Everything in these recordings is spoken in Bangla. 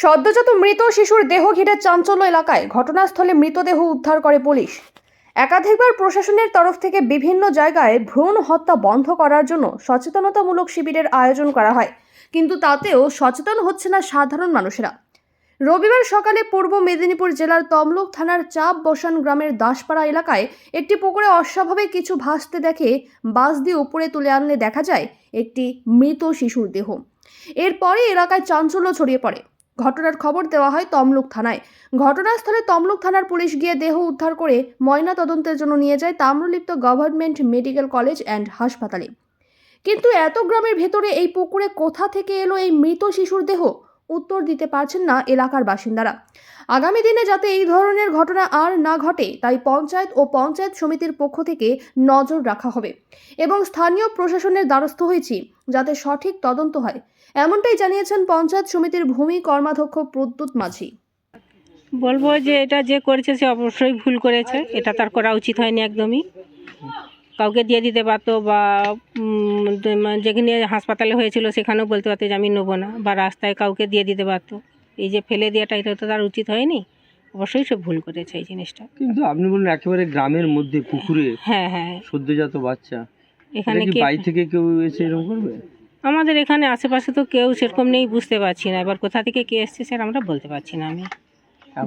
সদ্যজাত মৃত শিশুর দেহ ঘিরে চাঞ্চল্য এলাকায় ঘটনাস্থলে মৃতদেহ উদ্ধার করে পুলিশ। একাধিকবার প্রশাসনের তরফ থেকে বিভিন্ন জায়গায় ভ্রূণ হত্যা বন্ধ করার জন্য সচেতনতামূলক শিবিরের আয়োজন করা হয়, কিন্তু তাতেও সচেতন হচ্ছে না সাধারণ মানুষেরা। রবিবার সকালে পূর্ব মেদিনীপুর জেলার তমলুক থানার চাপ বসান গ্রামের দাসপাড়া এলাকায় একটি পুকুরে অস্বাভাবিক কিছু ভাসতে দেখে বাস দিয়ে উপরে তুলে আনলে দেখা যায় একটি মৃত শিশুর দেহ। এরপরে এলাকায় চাঞ্চল্য ছড়িয়ে পড়ে। ঘটনার খবর দেওয়া হয় তমলুক থানায়। ঘটনাস্থলে তমলুক থানার পুলিশ গিয়ে দেহ উদ্ধার করে ময়না তদন্তের জন্য নিয়ে যায় Tamralipta government medical college and হাসপাতালে। কিন্তু এত গ্রামের ভেতরে এই পুকুরে কোথা থেকে এলো এই মৃত শিশুর দেহ? উত্তর দিতে পারছেন না এলাকার বাসিন্দারা। আগামী দিনে যাতে এই ধরনের ঘটনা আর না ঘটে, তাই পঞ্চায়েত ও পঞ্চায়েত সমিতির পক্ষ থেকে নজর রাখা হবে এবং স্থানীয় প্রশাসনের দ্বারস্থ হয়েছি যাতে সঠিক তদন্ত হয়। এমনটাই জানিয়েছেন পঞ্চায়েত সমিতির ভূমি কর্মাধ্যক্ষ প্রদ্যুৎ মাঝি। বলব যে এটা যে করেছে সে অবশ্যই ভুল করেছে, এটা তার করা উচিত হয়নি একদমই। কাউকে দিয়ে দিতে পারতো বা যেখানে হাসপাতালে হয়েছিল সেখানেও বলতে পারতো যে আমি নেব না বা রাস্তায় কাউকে দিয়ে দিতে পারতো। এই যে ফেলে দেওয়াটা এটা তো তার উচিত হয়নি। অবশ্যই সে ভুল করেছে এই জিনিসটা। কিন্তু আপনি বললেন একেবারে গ্রামের মধ্যে পুকুরে হ্যাঁ হ্যাঁ। সদ্যজাত বাচ্চা এখানে কি বাড়ি থেকে কেউ এসে এরকম করবে? আমাদের এখানে আশেপাশে তো কেউ সেরকম নেই বুঝতে পারছি না। এবার কোথা থেকে কে এসছে স্যার আমরা বলতে পারছি না আমি।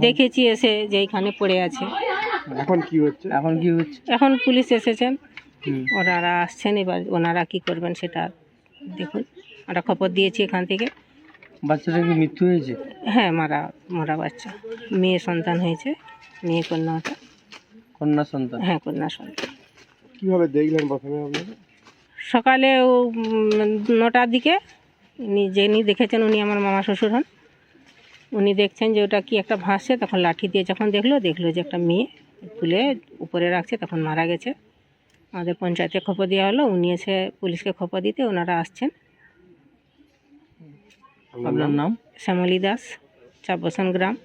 দেখেছি এসে যে এখানে পড়ে আছে। এখন কি হচ্ছে এখন কি হচ্ছে? এখন পুলিশ এসেছেন। ওনারা আসছেন এবার ওনারা কি করবেন সেটা দেখুন। আমরা খবর দিয়েছি এখান থেকে। বাচ্চাটা কি মৃত্যু হয়েছে? হ্যাঁ মারা মারা বাচ্চা। মেয়ে সন্তান হয়েছে মেয়ে কন্যা ওটা। কন্যা সন্তান? হ্যাঁ কন্যা সন্তান। কীভাবে দেখলেন প্রথমে আপনারা সকালে ও নটার দিকে উনি যিনি দেখেছেন উনি আমার মামা শ্বশুর হন। উনি দেখছেন যে ওটা কি একটা ভাসছে তখন লাঠি দিয়ে যখন দেখল দেখল যে একটা মেয়ে তুলে উপরে রাখছে তখন মারা গেছে। আমাদের পঞ্চায়েতে খবর দেওয়া হলো উনি এসে পুলিশকে খবর দিতে ওনারা আসছেন। আপনার নাম? শ্যামলী দাস চাপবসন গ্রাম।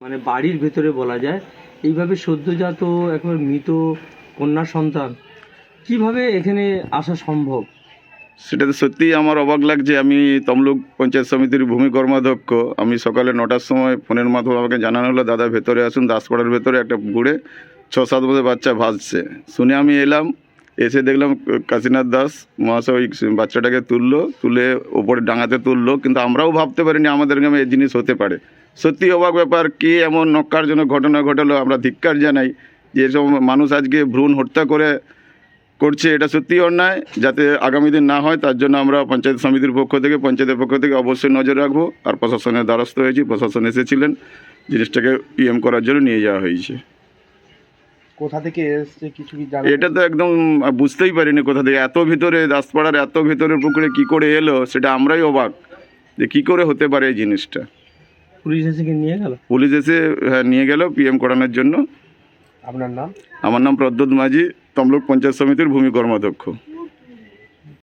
মানে বাড়ির ভেতরে বলা যায় এইভাবে সদ্যজাত একেবারে মৃত কন্যা সন্তান কীভাবে এখানে আসা সম্ভব? সেটা তো সত্যিই আমার অবাক লাগছে। আমি তমলুক পঞ্চায়েত সমিতির ভূমি কর্মাধ্যক্ষ। আমি সকালে নটার সময় ফোনের মাধ্যমে আমাকে জানানো হলো দাদা ভেতরে আসুন দাসপাড়ার ভেতরে একটা পুকুরে ছ সাত বছর বাচ্চা ভাসছে। শুনে আমি এলাম, এসে দেখলাম কাশীনাথ দাস মহাশয় ওই বাচ্চাটাকে তুললো, তুলে ওপরে ডাঙাতে তুললো, কিন্তু আমরাও ভাবতে পারিনি আমাদের গ্রামে এই জিনিস হতে পারে। সত্যি অবাক ব্যাপার, কি এমন নক্কারজনক ঘটনা ঘটালো, আমরা ধিক্কার জানাই যে এসব মানুষ আজকে ভ্রূণ হত্যা করে করছে, এটা সত্যি অন্যায়। যাতে আগামী দিন না হয়, তার জন্য আমরা পঞ্চায়েত সমিতির পক্ষ থেকে, পঞ্চায়েতের পক্ষ থেকে অবশ্যই নজর রাখব। আর প্রশাসনের দ্বারস্থ হয়েছি, প্রশাসন এসেছিলেন, জিনিসটাকে পিএম করার জন্য নিয়ে যাওয়া হয়েছে। কোথা থেকে এসছে কিছু কি জানেন? এটা তো একদম বুঝতেই পারিনি কোথা থেকে। এত ভিতরে দাসপাড়ার এত ভিতরে পুকুরে কি করে এলো সেটা আমরাই অবাক যে কি করে হতে পারে এই জিনিসটা। পুলিশ এসে কি নিয়ে গেল? পুলিশ এসে হ্যাঁ, নিয়ে গেল পিএম করানোর জন্য। আপনার নাম? আমার নাম প্রদ্যুৎ মাঝি তমলুক পঞ্চায়েত সমিতির ভূমি কর্মাধ্যক্ষ।